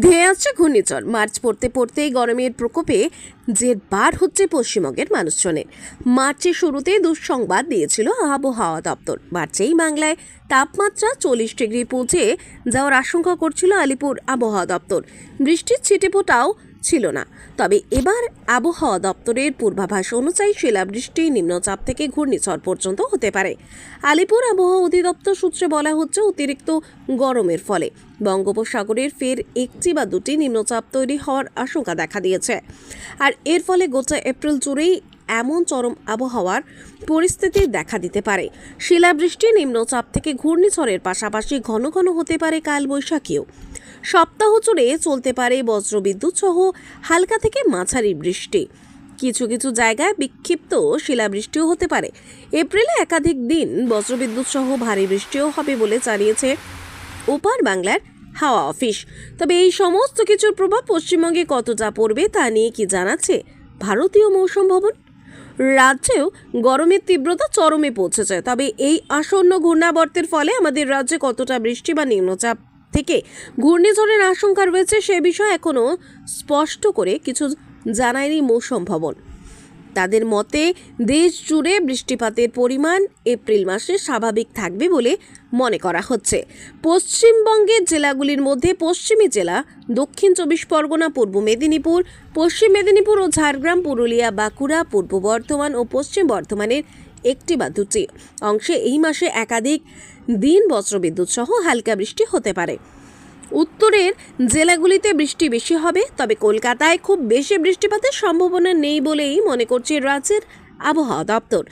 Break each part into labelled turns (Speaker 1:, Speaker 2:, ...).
Speaker 1: ধেয়ে আসছে ঘূর্ণিঝড়। মার্চ পড়তে পড়তেই গরমের প্রকোপে যে বার হচ্ছে পশ্চিমবঙ্গের মানুষজনের। মার্চের শুরুতে দুঃসংবাদ দিয়েছিল আবহাওয়া দপ্তর। মার্চেই বাংলায় তাপমাত্রা চল্লিশ ডিগ্রি পৌঁছে যাওয়ার আশঙ্কা করছিল আলিপুর আবহাওয়া দপ্তর। বৃষ্টির ছিটেফোঁটাও ছিল না। তবে এবার আবহাওয়া দপ্তরের পূর্বাভাস অনুযায়ী শিলাবৃষ্টি নিম্নচাপ থেকে ঘূর্ণিঝড় পর্যন্ত হতে পারে। আলিপুর আবহাওয়া অধিদপ্তর সূত্রে বলা হচ্ছে, অতিরিক্ত গরমের ফলে বঙ্গোপসাগরের ফের একটি বা দুটি নিম্নচাপ তৈরি হওয়ার আশঙ্কা দেখা দিয়েছে। আর এর ফলে গোটা এপ্রিল জুড়েই এমন চরম আবহাওয়ার পরিস্থিতি দেখা দিতে পারে। শিলাবৃষ্টি নিম্নচাপ থেকে ঘূর্ণিঝড়ের পাশাপাশি ঘন ঘন হতে পারে কালবৈশাখীও। সপ্তাহ জুড়ে চলতে পারে বজ্রবিদ্যুৎ সহ হালকা থেকে মাঝারি বৃষ্টি। কিছু কিছু জায়গায় বিক্ষিপ্ত শিলাবৃষ্টিও হতে পারে। এপ্রিলে একাধিক দিন বজ্রবিদ্যুৎ সহ ভারী বৃষ্টিও হবে বলে জানিয়েছে ওপার বাংলার হাওয়া অফিস। তবে এই সমস্ত কিছুর প্রভাব পশ্চিমবঙ্গে কতটা পড়বে তা নিয়ে কি জানাচ্ছে ভারতীয় মৌসুম ভবন? রাজ্যেও গরমের তীব্রতা চরমে পৌঁছেছে। তবে এই আসন্ন ঘূর্ণাবর্তের ফলে আমাদের রাজ্যে কতটা বৃষ্টি বা নিম্নচাপ থেকে ঘূর্ণিঝড়ের আশঙ্কা রয়েছে সে বিষয়ে এখনও স্পষ্ট করে কিছু জানায়নি মৌসম ভবন। তাদের মতে, দেশ জুড়ে বৃষ্টিপাতের পরিমাণ এপ্রিল মাসে স্বাভাবিক থাকবে বলে মনে করা হচ্ছে। পশ্চিমবঙ্গের জেলাগুলির মধ্যে পশ্চিমী জেলা, দক্ষিণ চব্বিশ পরগনা, পূর্ব মেদিনীপুর, পশ্চিম মেদিনীপুর ও ঝাড়গ্রাম, পুরুলিয়া, বাঁকুড়া, পূর্ব বর্ধমান ও পশ্চিম বর্ধমানের একটি বা দুটি অংশে এই মাসে একাধিক দিন বজ্রবিদ্যুৎ সহ হালকা বৃষ্টি হতে পারে। উত্তরের জেলাগুলিতে বৃষ্টি বেশি হবে, তবে কলকাতায় খুব বেশি বৃষ্টিপাতের সম্ভাবনা নেই বলেই মনে করছে রাজ্যের আবহাওয়া দপ্তর।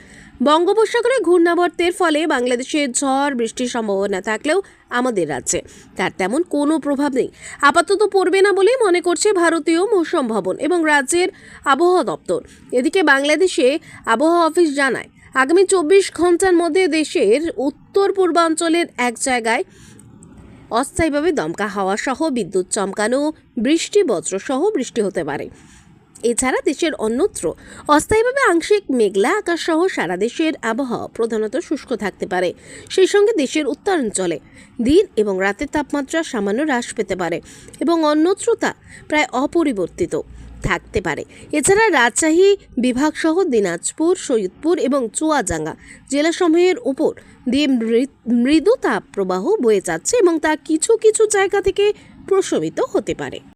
Speaker 1: বঙ্গোপসাগরে ঘূর্ণাবর্তের ফলে বাংলাদেশে ঝড়, বৃষ্টির সম্ভাবনা থাকলেও আমাদের রাজ্যে তার তেমন কোনো প্রভাব নেই। আপাতত পড়বে না বলেই মনে করছে ভারতীয় মৌসুম ভবন এবং রাজ্যের আবহাওয়া দপ্তর। এদিকে বাংলাদেশে আবহাওয়া অফিস জানায়, আগামী চব্বিশ ঘণ্টার মধ্যে দেশের উত্তর পূর্বাঞ্চলের এক জায়গায় অস্থায়ীভাবে দমকা হাওয়া সহ বিদ্যুৎ চমকানো, বৃষ্টি, বজ্র সহ বৃষ্টি হতে পারে। এছাড়া দেশের অন্যত্র অস্থায়ীভাবে আংশিক মেঘলা আকাশ সহ সারা দেশের আবহাওয়া প্রধানত শুষ্ক থাকতে পারে। সেই সঙ্গে দেশের উত্তরাঞ্চলে দিন এবং রাতের তাপমাত্রা সামান্য হ্রাস পেতে পারে এবং অন্যত্র তা প্রায় অপরিবর্তিত। থাকতে পারে। এছাড়া রাজশাহী, বিভাগসহ দিনাজপুর, সৈয়দপুর এবং চুয়াডাঙ্গা জেলাসমূহের উপর দিয়ে মৃদু তাপ প্রবাহ বয়ে যাচ্ছে এবং তা কিছু কিছু জায়গা থেকে প্রশমিত হতে পারে।